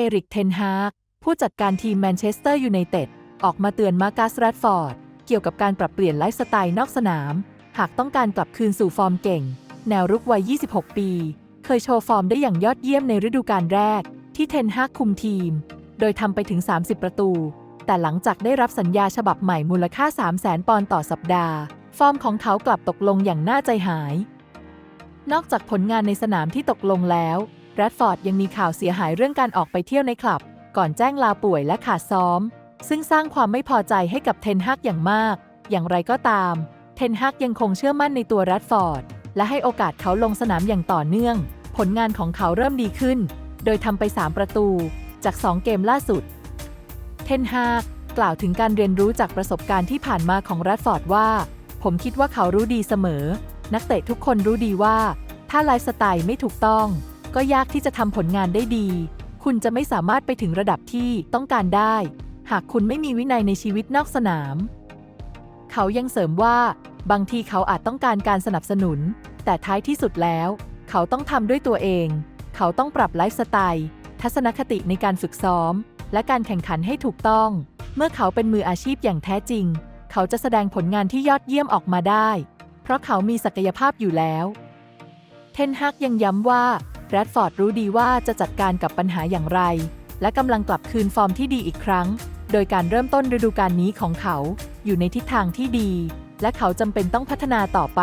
เอริกเทนฮากผู้จัดการทีมแมนเชสเตอร์ยูไนเต็ดออกมาเตือนมาร์กัสแรดฟอร์ดเกี่ยวกับการปรับเปลี่ยนไลฟ์สไตล์นอกสนาม หากต้องการกลับคืนสู่ฟอร์มเก่ง แนวรุกวัย 26 ปี เคยโชว์ฟอร์มได้อย่างยอดเยี่ยมในฤดูกาลแรก ที่เทนฮากคุมทีม โดยทำไปถึง 30 ประตู แต่หลังจากได้รับสัญญาฉบับใหม่มูลค่า 300,000ปอนด์ต่อสัปดาห์ ฟอร์มของเขากลับตกลงอย่างน่าใจหาย นอกจากผลงานในสนามที่ตกลงแล้ว แรดฟอร์ดยังมีข่าวเสียหายเรื่องการออกไปเที่ยวในคลับ ก่อนแจ้งลาป่วยและขาดซ้อม ซึ่งสร้างความไม่พอใจให้กับเทนฮักอย่างมาก อย่างไรก็ตาม เทนฮักยังคงเชื่อมั่นในตัวแรดฟอร์ด และให้โอกาสเขาลงสนามอย่างต่อเนื่อง ผลงานของเขาเริ่มดีขึ้น โดยทำไป 3 ประตู จาก 2 เกมล่าสุด เทนฮากกล่าวถึงการเรียนรู้จากประสบการณ์ที่ผ่านมาของแรดฟอร์ดว่า ผมคิดว่าเขารู้ดีเสมอ นักเตะทุกคนรู้ดีว่า ถ้าไลฟ์สไตล์ไม่ถูกต้อง ก็ยากที่จะทำผลงานได้ดี คุณจะไม่สามารถไปถึงระดับที่ต้องการได้ หากคุณไม่มีวินัยในชีวิตนอกสนาม เขายังเสริมว่า บางทีเขาอาจต้องการการสนับสนุน แต่ท้ายที่สุดแล้ว เขาต้องทำด้วยตัวเอง เขาต้องปรับไลฟ์สไตล์ทัศนคติในการฝึกซ้อม และการแข่งขันให้ถูกต้อง เมื่อเขาเป็นมืออาชีพอย่างแท้จริง เขาจะแสดงผลงานที่ยอดเยี่ยมออกมาได้ เพราะเขามีศักยภาพอยู่แล้ว เทนฮักยังย้ำว่า แรดฟอร์ดรู้ดีว่าจะจัดการกับปัญหาอย่างไร และกำลังกลับคืนฟอร์มที่ดีอีกครั้ง โดยการเริ่มต้นฤดูกาลนี้ของเขา อยู่ในทิศทางที่ดี และเขาจำเป็นต้องพัฒนาต่อไป